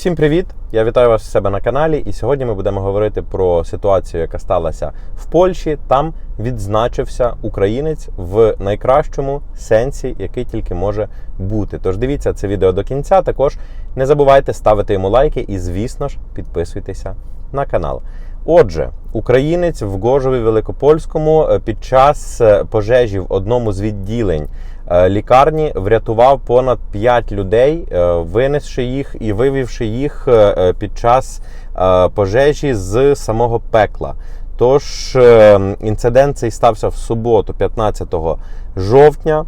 Всім привіт! Я вітаю вас у себе на каналі. І сьогодні ми будемо говорити про ситуацію, яка сталася в Польщі. Там відзначився українець в найкращому сенсі, який тільки може бути. Тож дивіться це відео до кінця. Також не забувайте ставити йому лайки і, звісно ж, підписуйтеся на канал. Отже, українець в Гожові Великопольському е, під час е, пожежі в одному з відділень лікарні врятував понад 5 людей, е, винесши їх і вивівши їх е, е, під час е, пожежі з самого пекла. Тож е, інцидент цей стався в суботу, 15 жовтня.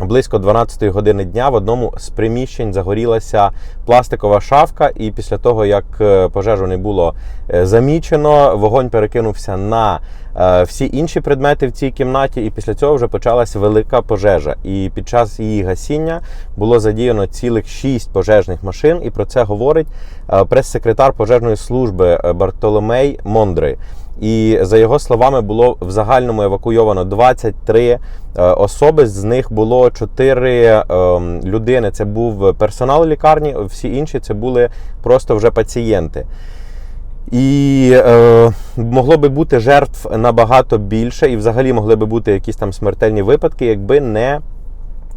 Близько 12 години дня в одному з приміщень загорілася пластикова шафка, і після того, як е, пожежу не було е, замічено, вогонь перекинувся на е, всі інші предмети в цій кімнаті, і після цього вже почалася велика пожежа. І під час її гасіння було задіяно цілих шість пожежних машин. І про це говорить е, прес-секретар пожежної служби е, Бартоломей Мондрий. І за його словами, було в загальному евакуйовано 23 е, особи. З них було 4 е, людини. Це був персонал лікарні, всі інші це були просто вже пацієнти. І е, могло би бути жертв набагато більше, і взагалі могли би бути якісь там смертельні випадки, якби не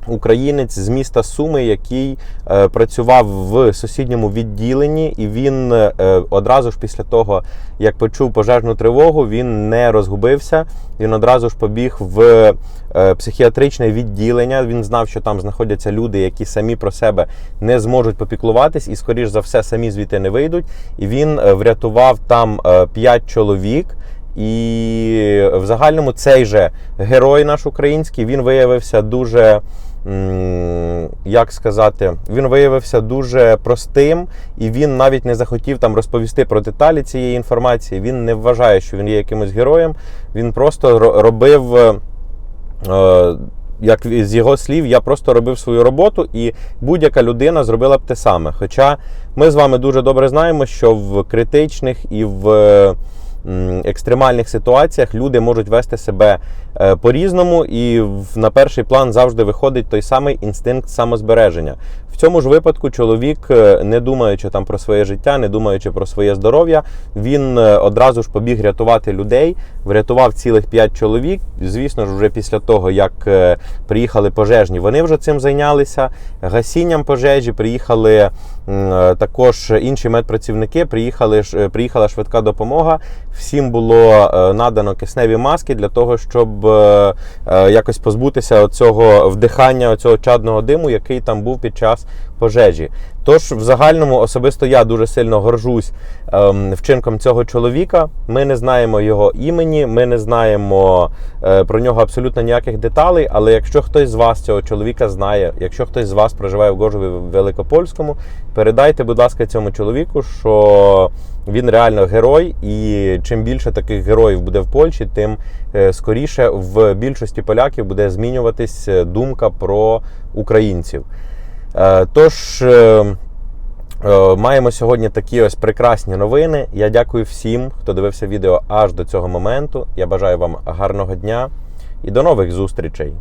українець з міста Суми, який е, працював в сусідньому відділенні, і він е, одразу ж після того, як почув пожежну тривогу, він не розгубився. Він одразу ж побіг в е, психіатричне відділення. Він знав, що там знаходяться люди, які самі про себе не зможуть попіклуватись, і, скоріш за все, самі звідти не вийдуть. І він е, врятував там 5 чоловік. І в загальному цей же герой наш український він виявився дуже. Як сказати, він виявився дуже простим, і він навіть не захотів там розповісти про деталі цієї інформації. Він не вважає, що він є якимось героєм. Він просто робив, е, як з його слів, я просто робив свою роботу, і будь-яка людина зробила б те саме. Хоча ми з вами дуже добре знаємо, що в критичних і в екстремальних ситуаціях люди можуть вести себе е, по-різному, і на перший план завжди виходить той самий інстинкт самозбереження. В цьому ж випадку чоловік, е, не думаючи там про своє життя, не думаючи про своє здоров'я, він е, одразу ж побіг рятувати людей, врятував цілих п'ять чоловік. Звісно ж, вже після того, як приїхали пожежні, вони вже цим зайнялися. Гасінням пожежі приїхали також інші медпрацівники. Приїхали приїхала швидка допомога. Всім було е, надано кисневі маски для того, щоб е, е, якось позбутися цього вдихання, цього чадного диму, який там був під час пожежі. Тож, в загальному, особисто я дуже сильно горжусь ем, вчинком цього чоловіка. Ми не знаємо його імені, ми не знаємо про нього абсолютно ніяких деталей. Але якщо хтось з вас цього чоловіка знає, якщо хтось з вас проживає в Гожові Великопольському, передайте, будь ласка, цьому чоловіку, що він реально герой, і чим більше таких героїв буде в Польщі, тим е, скоріше в більшості поляків буде змінюватись е, думка про українців. Е, Тож. Маємо сьогодні такі ось прекрасні новини. Я дякую всім, хто дивився відео аж до цього моменту. Я бажаю вам гарного дня і до нових зустрічей.